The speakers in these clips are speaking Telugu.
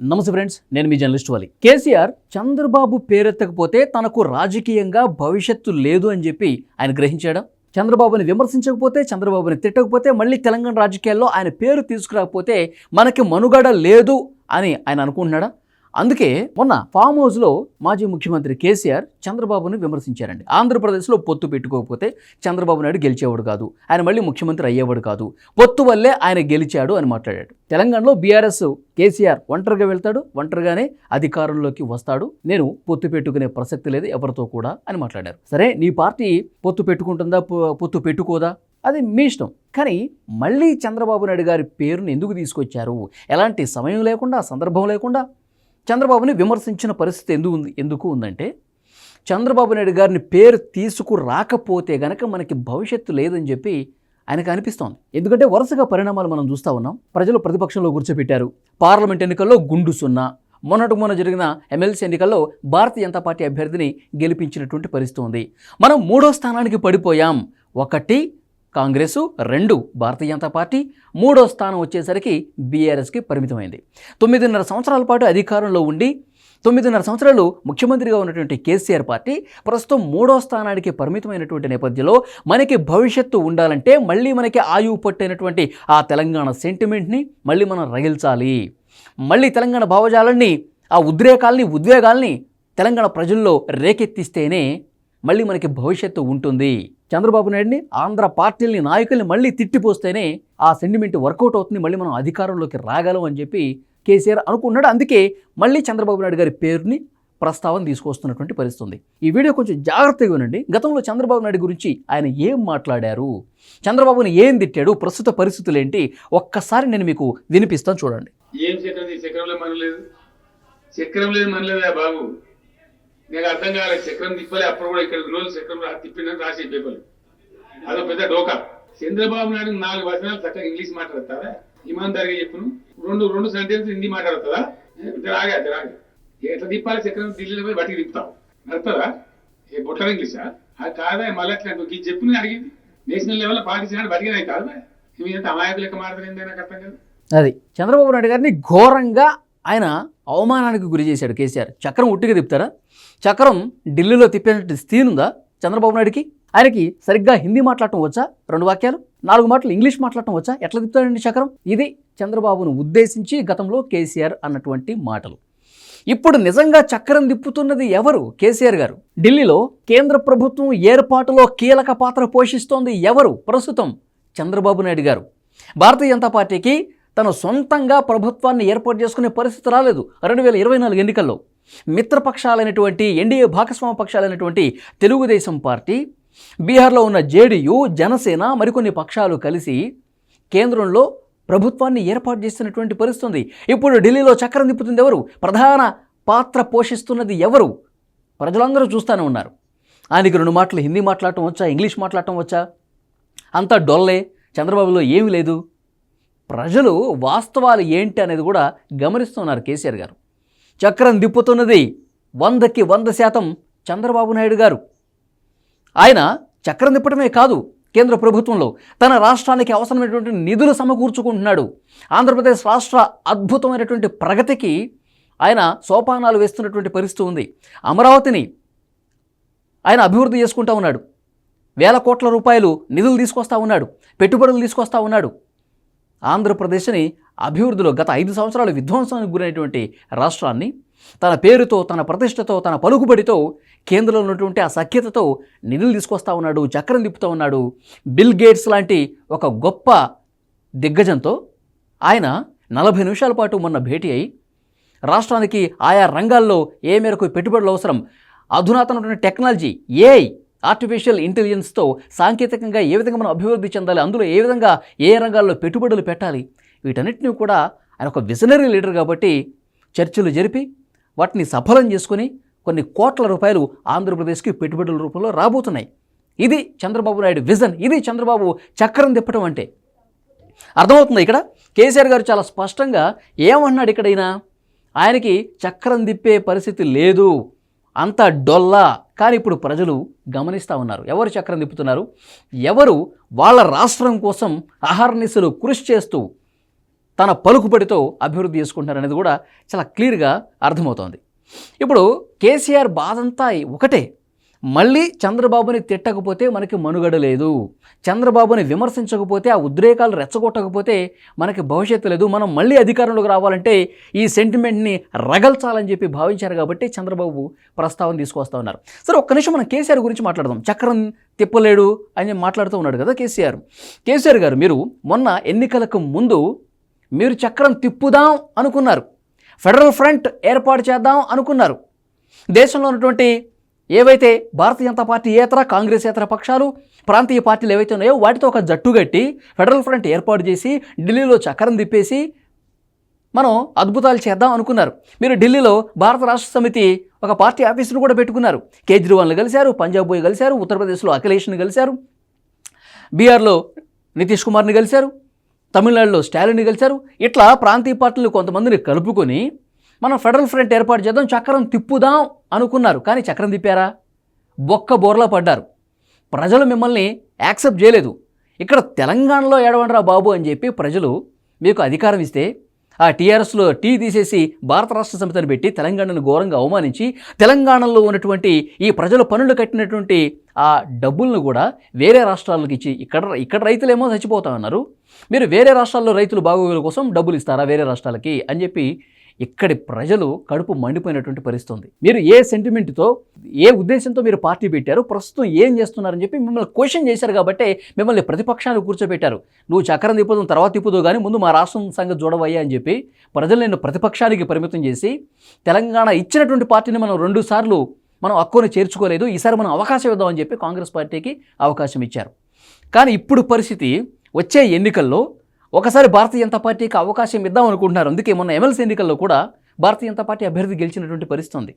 నమస్తే ఫ్రెండ్స్ నేను మీ జర్నలిస్ట్ వాలి. కేసీఆర్ చంద్రబాబు పేరెత్తకపోతే తనకు రాజకీయంగా భవిష్యత్తు లేదు అని చెప్పి ఆయన గ్రహించాడా? చంద్రబాబుని విమర్శించకపోతే చంద్రబాబుని తిట్టకపోతే మళ్ళీ తెలంగాణ రాజకీయాల్లో ఆయన పేరు తీసుకురాకపోతే మనకి మనుగడ లేదు అని ఆయన అనుకుంటున్నాడా? అందుకే మొన్న ఫామ్ హౌస్లో మాజీ ముఖ్యమంత్రి కేసీఆర్ చంద్రబాబును విమర్శించారండి. ఆంధ్రప్రదేశ్లో పొత్తు పెట్టుకోకపోతే చంద్రబాబు నాయుడు గెలిచేవాడు కాదు. ఆయన మళ్ళీ ముఖ్యమంత్రి అయ్యేవాడు కాదు. పొత్తు వల్లే ఆయన గెలిచాడు అని మాట్లాడాడు. తెలంగాణలో బీఆర్ఎస్ కేసీఆర్ ఒంటరిగా వెళ్తాడు ఒంటరిగానే అధికారంలోకి వస్తాడు. నేను పొత్తు పెట్టుకునే ప్రసక్తి లేదు ఎవరితో కూడా అని మాట్లాడారు. సరే నీ పార్టీ పొత్తు పెట్టుకుంటుందా పొత్తు పెట్టుకోదా? అది మీ ఇష్టం. కానీ మళ్ళీ చంద్రబాబు నాయుడు గారి పేరును ఎందుకు తీసుకొచ్చారు? ఎలాంటి సమయం లేకుండా సందర్భం లేకుండా? చంద్రబాబుని విమర్శించిన పరిస్థితి ఎందుకు ఉంది ఎందుకు ఉందంటే చంద్రబాబు నాయుడు గారిని పేరు తీసుకురాకపోతే గనక మనకి భవిష్యత్తు లేదని చెప్పి ఆయనకు అనిపిస్తోంది. ఎందుకంటే వరుసగా పరిణామాలు మనం చూస్తూ ఉన్నాం. ప్రజలు ప్రతిపక్షంలో కూర్చోబెట్టారు పార్లమెంట్ ఎన్నికల్లో గుండు సున్నా. మొన్నటి మొన్న జరిగిన ఎమ్మెల్సీ ఎన్నికల్లో భారతీయ జనతా పార్టీ అభ్యర్థిని గెలిపించినటువంటి పరిస్థితి ఉంది. మనం మూడో స్థానానికి పడిపోయాం. ఒకటి కాంగ్రెసు రెండు భారతీయ జనతా పార్టీ మూడో స్థానం వచ్చేసరికి బీఆర్ఎస్కి పరిమితమైంది. తొమ్మిదిన్నర సంవత్సరాల పాటు అధికారంలో ఉండి తొమ్మిదిన్నర సంవత్సరాలు ముఖ్యమంత్రిగా ఉన్నటువంటి కేసీఆర్ పార్టీ ప్రస్తుతం మూడో స్థానానికి పరిమితమైనటువంటి నేపథ్యంలో మనకి భవిష్యత్తు ఉండాలంటే మళ్ళీ మనకి ఆయువు పట్టైనటువంటి ఆ తెలంగాణ సెంటిమెంట్ని మళ్ళీ మనం రగిల్చాలి. మళ్ళీ తెలంగాణ భావజాలాన్ని ఆ ఉద్రేకాల్ని ఉద్వేగాల్ని తెలంగాణ ప్రజల్లో రేకెత్తిస్తేనే మళ్ళీ మనకి భవిష్యత్తు ఉంటుంది. చంద్రబాబు నాయుడిని ఆంధ్ర పార్టీలని నాయకుల్ని మళ్ళీ తిట్టిపోస్తేనే ఆ సెంటిమెంట్ వర్కౌట్ అవుతుంది మళ్ళీ మనం అధికారంలోకి రాగలం అని చెప్పి కేసీఆర్ అనుకున్నాడు అందుకే మళ్ళీ చంద్రబాబు నాయుడు గారి పేరుని ప్రస్తావన తీసుకొస్తున్నటువంటి పరిస్థితుంది. ఈ వీడియో కొంచెం జాగ్రత్తగా వినండి. గతంలో చంద్రబాబు నాయుడు గురించి ఆయన ఏం మాట్లాడారు? చంద్రబాబుని ఏం తిట్టాడు? ప్రస్తుత పరిస్థితులు ఏంటి? ఒక్కసారి నేను మీకు వినిపిస్తాను చూడండి. ఏం చక్రం చక్రంలో లేదు. చక్రం లేదు మనలేదా బాబు? నాకు అర్థం కాలేదు చక్రం తిప్పలే అప్పుడు కూడా ఇక్కడ రోజు చక్రం రా- తిప్పిందని రాసే పేపర్లు అదో పెద్ద డోకా. చంద్రబాబు నాయుడు నాలుగు వచనాలు చక్కగా ఇంగ్లీష్ మాట్లాడతారా? ఇమాందారిగా చెప్పును. రెండు రెండు సెంటెన్స్ హిందీ మాట్లాడతారా? రాగా రాగా. ఎట్లా తిప్పాలి చక్రం? ఢిల్లీలో పోయి బతికి తిప్పుతావు. నడుతుందా ఏ బొట్ల ఇంగ్లీషా? అది కాదా మళ్ళీ అట్లా నువ్వు ఇది చెప్పు నేను అడిగింది. నేషనల్ లెవెల్ పాటించినాడు బతికినాయి కాదు? ఇవి ఎంత అమాయకులు లెక్క మాట్లాడిందే నాకు అర్థం కాదు. అది. చంద్రబాబు నాయుడు గారిని ఘోరంగా ఆయన అవమానానికి గురి చేశాడు కేసీఆర్. చక్రం ఉట్టిగా తిప్పుతారా? చక్రం ఢిల్లీలో తిప్పేటువంటి స్థీనుందా చంద్రబాబు నాయుడుకి? ఆయనకి సరిగ్గా హిందీ మాట్లాడటం వచ్చా? రెండు వాక్యాలు? నాలుగు మాటలు ఇంగ్లీష్ మాట్లాడటం వచ్చా? ఎట్లా తిప్పుతాడండి చక్రం? ఇది చంద్రబాబును ఉద్దేశించి గతంలో కేసీఆర్ అన్నటువంటి మాటలు. ఇప్పుడు నిజంగా చక్రం తిప్పుతున్నది ఎవరు? కేసీఆర్ గారు. ఢిల్లీలో కేంద్ర ప్రభుత్వం ఏర్పాటులో కీలక పాత్ర పోషిస్తోంది ఎవరు? ప్రస్తుతం చంద్రబాబు నాయుడు గారు. భారతీయ జనతా పార్టీకి తన సొంతంగా ప్రభుత్వాన్ని ఏర్పాటు చేసుకునే పరిస్థితి రాలేదు. రెండు వేల ఇరవై నాలుగు ఎన్నికల్లో మిత్రపక్షాలైనటువంటి ఎన్డీఏ భాగస్వామ్య పక్షాలైనటువంటి తెలుగుదేశం పార్టీ బీహార్లో ఉన్న జేడీయూ జనసేన మరికొన్ని పక్షాలు కలిసి కేంద్రంలో ప్రభుత్వాన్ని ఏర్పాటు చేస్తున్నటువంటి పరిస్థితి ఉంది ఇప్పుడు ఢిల్లీలో చక్రం తిప్పుతుంది ఎవరు? ప్రధాన పాత్ర పోషిస్తున్నది ఎవరు? ప్రజలందరూ చూస్తూనే ఉన్నారు. ఆయనకి రెండు మాటలు హిందీ మాట్లాడటం వచ్చా? ఇంగ్లీష్ మాట్లాడటం వచ్చా? అంతా డొల్లే. చంద్రబాబులో ఏమీ లేదు. ప్రజలు వాస్తవాలు ఏంటి అనేది కూడా గమనిస్తున్నారు కేసీఆర్ గారు. చక్రం దిప్పుతున్నది వందకి వంద శాతం చంద్రబాబు నాయుడు గారు. ఆయన చక్రం దిప్పటమే కాదు కేంద్ర ప్రభుత్వంలో తన రాష్ట్రానికి అవసరమైనటువంటి నిధులు సమకూర్చుకుంటున్నాడు. ఆంధ్రప్రదేశ్ రాష్ట్ర అద్భుతమైనటువంటి ప్రగతికి ఆయన సోపానాలు వేస్తున్నటువంటి పరిస్థితి ఉంది. అమరావతిని ఆయన అభివృద్ధి చేసుకుంటా ఉన్నాడు. వేల కోట్ల రూపాయలు నిధులు తీసుకొస్తా ఉన్నాడు. పెట్టుబడులు తీసుకొస్తా ఉన్నాడు. ఆంధ్రప్రదేశ్ని అభివృద్ధిలో గత ఐదు సంవత్సరాలు విధ్వంసానికి గురైనటువంటి రాష్ట్రాన్ని తన పేరుతో తన ప్రతిష్టతో తన పలుకుబడితో కేంద్రంలో ఉన్నటువంటి ఆ సఖ్యతతో నిధులు తీసుకొస్తా ఉన్నాడు చక్రం తిప్పుతూ ఉన్నాడు. బిల్ గేట్స్ లాంటి ఒక గొప్ప దిగ్గజంతో ఆయన నలభై నిమిషాల పాటు మొన్న భేటీ అయి రాష్ట్రానికి ఆయా రంగాల్లో ఏ మేరకు పెట్టుబడులు అవసరం అధునాతనటువంటి టెక్నాలజీ ఏఐ ఆర్టిఫిషియల్ ఇంటెలిజెన్స్తో సాంకేతికంగా ఏ విధంగా మనం అభివృద్ధి చెందాలి అందులో ఏ విధంగా ఏ రంగాల్లో పెట్టుబడులు పెట్టాలి వీటన్నిటిని కూడా ఆయన ఒక విజనరీ లీడర్ కాబట్టి చర్చలు జరిపి వాటిని సఫలం చేసుకొని కొన్ని కోట్ల రూపాయలు ఆంధ్రప్రదేశ్కి పెట్టుబడుల రూపంలో రాబోతున్నాయి. ఇది చంద్రబాబు నాయుడు విజన్ ఇది చంద్రబాబు చక్రం తిప్పడం అంటే. అర్థమవుతుంది ఇక్కడ? కేసీఆర్ గారు చాలా స్పష్టంగా ఏమన్నాడు ఇక్కడైనా? ఆయనకి చక్రం తిప్పే పరిస్థితి లేదు. అంత డొల్లా. కానీ ఇప్పుడు ప్రజలు గమనిస్తూ ఉన్నారు. ఎవరు చక్రం తిప్పుతున్నారు? ఎవరు వాళ్ళ రాష్ట్రం కోసం అహర్నిశలు కృషి చేస్తూ తన పలుకుబడితో అభివృద్ధి చేసుకుంటున్నారనేది కూడా చాలా క్లియర్గా అర్థమవుతోంది. ఇప్పుడు కేసీఆర్ బాధంతా ఒకటే. మళ్ళీ చంద్రబాబుని తిట్టకపోతే మనకి మనుగడ లేదు. చంద్రబాబుని విమర్శించకపోతే ఆ ఉద్రేకాలు రెచ్చగొట్టకపోతే మనకి భవిష్యత్తు లేదు. మనం మళ్ళీ అధికారంలోకి రావాలంటే ఈ సెంటిమెంట్ని రగల్చాలని చెప్పి భావించారు కాబట్టి చంద్రబాబు ప్రస్తావన తీసుకొస్తా ఉన్నారు. సరే ఒక్క నిమిషం మనం కేసీఆర్ గురించి మాట్లాడదాం. చక్రం తిప్పలేడు అని మాట్లాడుతూ ఉన్నాడు కదా కేసీఆర్. కేసీఆర్ గారు మీరు మొన్న ఎన్నికలకు ముందు మీరు చక్రం తిప్పుదాం అనుకున్నారు. ఫెడరల్ ఫ్రంట్ ఏర్పాటు చేద్దాం అనుకున్నారు. దేశంలో ఉన్నటువంటి ఏవైతే భారతీయ జనతా పార్టీ ఏతర కాంగ్రెస్ ఏతర పక్షాలు ప్రాంతీయ పార్టీలు ఏవైతే ఉన్నాయో వాటితో ఒక జట్టు కట్టి ఫెడరల్ ఫ్రంట్ ఏర్పాటు చేసి ఢిల్లీలో చక్రం తిప్పేసి మనం అద్భుతాలు చేద్దాం అనుకున్నారు. మీరు ఢిల్లీలో భారత రాష్ట్ర సమితి ఒక పార్టీ ఆఫీసును కూడా పెట్టుకున్నారు. కేజ్రీవాల్ని కలిశారు పంజాబ్ పోయి కలిశారు ఉత్తరప్రదేశ్లో అఖిలేష్ని కలిశారు బీహార్లో నితీష్ కుమార్ని కలిశారు తమిళనాడులో స్టాలిన్ని కలిశారు. ఇట్లా ప్రాంతీయ పార్టీలు కొంతమందిని కలుపుకొని మనం ఫెడరల్ ఫ్రంట్ ఏర్పాటు చేద్దాం చక్రం తిప్పుదాం అనుకున్నారు. కానీ చక్రం తిప్పారా? బొక్క బోర్లా పడ్డారు. ప్రజలు మిమ్మల్ని యాక్సెప్ట్ చేయలేదు. ఇక్కడ తెలంగాణలో ఏడవండిరా బాబు అని చెప్పి ప్రజలు మీకు అధికారం ఇస్తే ఆ టీఆర్ఎస్లో టీ తీసేసి భారత రాష్ట్ర సమితిని పెట్టి తెలంగాణను ఘోరంగా అవమానించి తెలంగాణలో ఉన్నటువంటి ఈ ప్రజలు పనులు కట్టినటువంటి ఆ డబ్బులను కూడా వేరే రాష్ట్రాలకు ఇచ్చి ఇక్కడ ఇక్కడ రైతులేమో చచ్చిపోతా ఉన్నారు. మీరు వేరే రాష్ట్రాల్లో రైతులు బాగోగుల కోసం డబ్బులు ఇస్తారా వేరే రాష్ట్రాలకి అని చెప్పి ఇక్కడి ప్రజలు కడుపు మండిపోయినటువంటి పరిస్థితి ఉంది మీరు ఏ సెంటిమెంట్తో ఏ ఉద్దేశంతో మీరు పార్టీ పెట్టారు ప్రస్తుతం ఏం చేస్తున్నారని చెప్పి మిమ్మల్ని క్వశ్చన్ చేశారు కాబట్టి మిమ్మల్ని ప్రతిపక్షాలు కూర్చోబెట్టారు. నువ్వు చక్రం తిప్పుదు తర్వాత తిప్పుదో కానీ ముందు మా రాష్ట్రం సంగతి చూడవయ్యా అని చెప్పి ప్రజలు నేను ప్రతిపక్షానికి పరిమితం చేసి తెలంగాణ ఇచ్చినటువంటి పార్టీని మనం రెండు సార్లు మనం హక్కుని చేర్చుకోలేదు ఈసారి మనం అవకాశం ఇద్దామని చెప్పి కాంగ్రెస్ పార్టీకి అవకాశం ఇచ్చారు. కానీ ఇప్పుడు పరిస్థితి వచ్చే ఎన్నికల్లో ఒకసారి భారతీయ జనతా పార్టీకి అవకాశం ఇద్దాం అనుకుంటున్నారు. అందుకే మొన్న ఎమ్మెల్సీ ఎన్నికల్లో కూడా భారతీయ జనతా పార్టీ అభ్యర్థి గెలిచినటువంటి పరిస్థితి ఉంది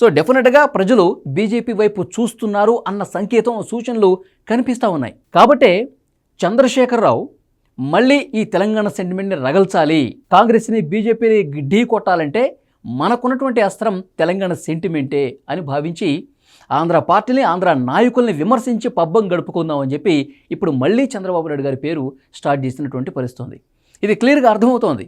సో డెఫినెట్గా ప్రజలు బీజేపీ వైపు చూస్తున్నారు అన్న సంకేతం సూచనలు కనిపిస్తూ ఉన్నాయి. కాబట్టే చంద్రశేఖరరావు మళ్ళీ ఈ తెలంగాణ సెంటిమెంట్ని రగల్చాలి. కాంగ్రెస్ని బీజేపీని ఢీ కొట్టాలంటే మనకున్నటువంటి అస్త్రం తెలంగాణ సెంటిమెంటే అని భావించి ఆంధ్ర పార్టీని ఆంధ్ర నాయకుల్ని విమర్శించి పబ్బం గడుపుకుందామని చెప్పి ఇప్పుడు మళ్ళీ చంద్రబాబు నాయుడు గారి పేరు స్టార్ట్ చేసినటువంటి పరిస్థితుంది. ఇది క్లియర్గా అర్థమవుతోంది.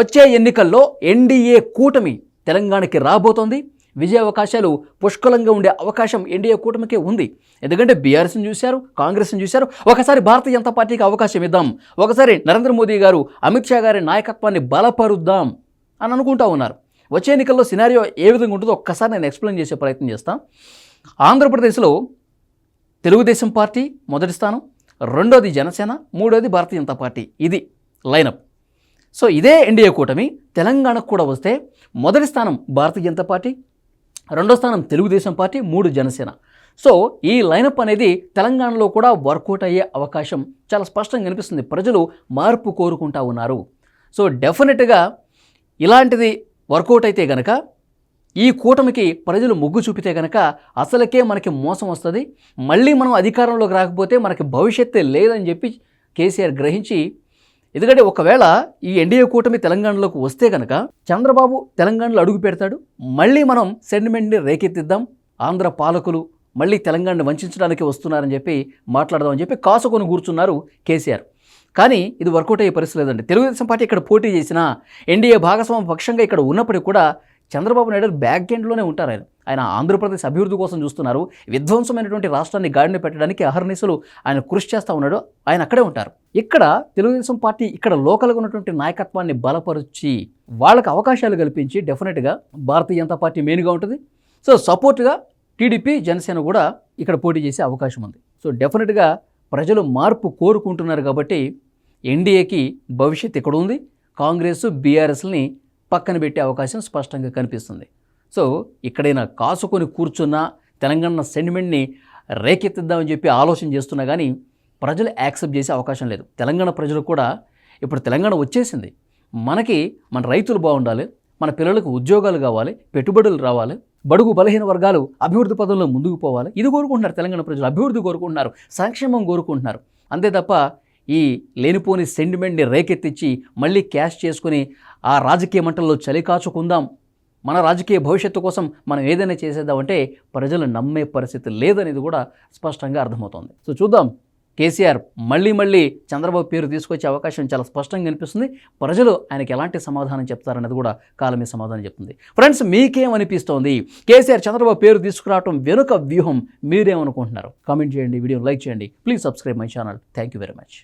వచ్చే ఎన్నికల్లో ఎన్డీఏ కూటమి తెలంగాణకి రాబోతోంది. విజయ అవకాశాలు పుష్కలంగా ఉండే అవకాశం ఎన్డీఏ కూటమికే ఉంది. ఎందుకంటే బీఆర్ఎస్ని చూశారు కాంగ్రెస్ని చూశారు. ఒకసారి భారతీయ జనతా పార్టీకి అవకాశం ఇద్దాం. ఒకసారి నరేంద్ర మోదీ గారు అమిత్ షా గారి నాయకత్వాన్ని బలపరుద్దాం అని అనుకుంటా ఉన్నారు. వచ్చే ఎన్నికల్లో సినారియో ఏ విధంగా ఉంటుందో ఒక్కసారి నేను ఎక్స్ప్లెయిన్ చేసే ప్రయత్నం చేస్తాను ఆంధ్రప్రదేశ్లో తెలుగుదేశం పార్టీ మొదటి స్థానం రెండోది జనసేన మూడోది భారతీయ జనతా పార్టీ. ఇది లైనప్. సో ఇదే ఎన్డీఏ కూటమి. తెలంగాణకు కూడా వస్తే మొదటి స్థానం భారతీయ జనతా పార్టీ రెండో స్థానం తెలుగుదేశం పార్టీ మూడు జనసేన. సో ఈ లైనప్ అనేది తెలంగాణలో కూడా వర్కౌట్ అయ్యే అవకాశం చాలా స్పష్టంగా కనిపిస్తుంది. ప్రజలు మార్పు కోరుకుంటా ఉన్నారు. సో డెఫినెట్గా ఇలాంటిది వర్కౌట్ అయితే గనక ఈ కూటమికి ప్రజలు మొగ్గు చూపితే గనక అసలుకే మనకి మోసం వస్తుంది. మళ్ళీ మనం అధికారంలోకి రాకపోతే మనకి భవిష్యత్తే లేదని చెప్పి కేసీఆర్ గ్రహించి ఎందుకంటే ఒకవేళ ఈ ఎన్డీఏ కూటమి తెలంగాణలోకి వస్తే కనుక చంద్రబాబు తెలంగాణలో అడుగు పెడతాడు. మళ్ళీ మనం సెంటిమెంట్ని రేకెత్తిద్దాం. ఆంధ్ర పాలకులు మళ్ళీ తెలంగాణని వంచడానికి వస్తున్నారని చెప్పి మాట్లాడదామని చెప్పి కాసుకొని కూర్చున్నారు కేసీఆర్. కానీ ఇది వర్కౌట్ అయ్యే పరిస్థితి లేదండి. తెలుగుదేశం పార్టీ ఇక్కడ పోటీ చేసిన ఎన్డీఏ భాగస్వామ్య పక్షంగా ఇక్కడ ఉన్నప్పటికీ కూడా చంద్రబాబు నాయుడు బ్యాక్ ఎండ్లోనే ఉంటారు ఆయన. ఆయన ఆంధ్రప్రదేశ్ అభివృద్ధి కోసం చూస్తున్నారు. విధ్వంసమైనటువంటి రాష్ట్రాన్ని గాడిని పెట్టడానికి అహర్నిశలు ఆయన కృషి చేస్తూ ఉన్నాడు. ఆయన అక్కడే ఉంటారు. ఇక్కడ తెలుగుదేశం పార్టీ ఇక్కడ లోకల్గా ఉన్నటువంటి నాయకత్వాన్ని బలపరిచి వాళ్ళకి అవకాశాలు కల్పించి డెఫినెట్గా భారతీయ జనతా పార్టీ మెయిన్గా ఉంటుంది. సో సపోర్ట్గా టీడీపీ జనసేన కూడా ఇక్కడ పోటీ చేసే అవకాశం ఉంది. సో డెఫినెట్గా ప్రజలు మార్పు కోరుకుంటున్నారు కాబట్టి ఎన్డీఏకి భవిష్యత్ ఇక్కడ ఉంది? కాంగ్రెస్ బీఆర్ఎస్ని పక్కన పెట్టే అవకాశం స్పష్టంగా కనిపిస్తుంది. సో ఇక్కడైనా కాసుకొని కూర్చున్న తెలంగాణ సెంటిమెంట్ని రేకెత్తిద్దామని చెప్పి ఆలోచన చేస్తున్నా కానీ ప్రజలు యాక్సెప్ట్ చేసే అవకాశం లేదు. తెలంగాణ ప్రజలు కూడా ఇప్పుడు తెలంగాణ వచ్చేసింది. మనకి మన రైతులు బాగుండాలి మన పిల్లలకు ఉద్యోగాలు కావాలి పెట్టుబడులు రావాలి బడుగు బలహీన వర్గాలు అభివృద్ధి పదంలో ముందుకు పోవాలి. ఇది కోరుకుంటున్నారు తెలంగాణ ప్రజలు అభివృద్ధి కోరుకుంటున్నారు సంక్షేమం కోరుకుంటున్నారు. అంతే తప్ప ఈ లేనిపోని సెంటిమెంట్ని రేకెత్తించి మళ్ళీ క్యాష్ చేసుకుని ఆ రాజకీయ మంటల్లో చలికాచుకుందాం మన రాజకీయ భవిష్యత్తు కోసం మనం ఏదైనా చేసేద్దామంటే ప్రజలు నమ్మే పరిస్థితి లేదనేది కూడా స్పష్టంగా అర్థమవుతోంది. సో చూద్దాం. కేసీఆర్ మళ్ళీ మళ్ళీ చంద్రబాబు పేరు తీసుకొచ్చే అవకాశం చాలా స్పష్టంగా కనిపిస్తుంది ప్రజలు ఆయనకి ఎలాంటి సమాధానం చెప్తారనేది కూడా కాలమే సమాధానం చెప్తుంది. ఫ్రెండ్స్ మీకేమనిపిస్తోంది కేసీఆర్ చంద్రబాబు పేరు తీసుకురావడం వెనుక వ్యూహం మీరేమనుకుంటున్నారు? కామెంట్ చేయండి వీడియో లైక్ చేయండి. Please subscribe my channel. Thank you very much.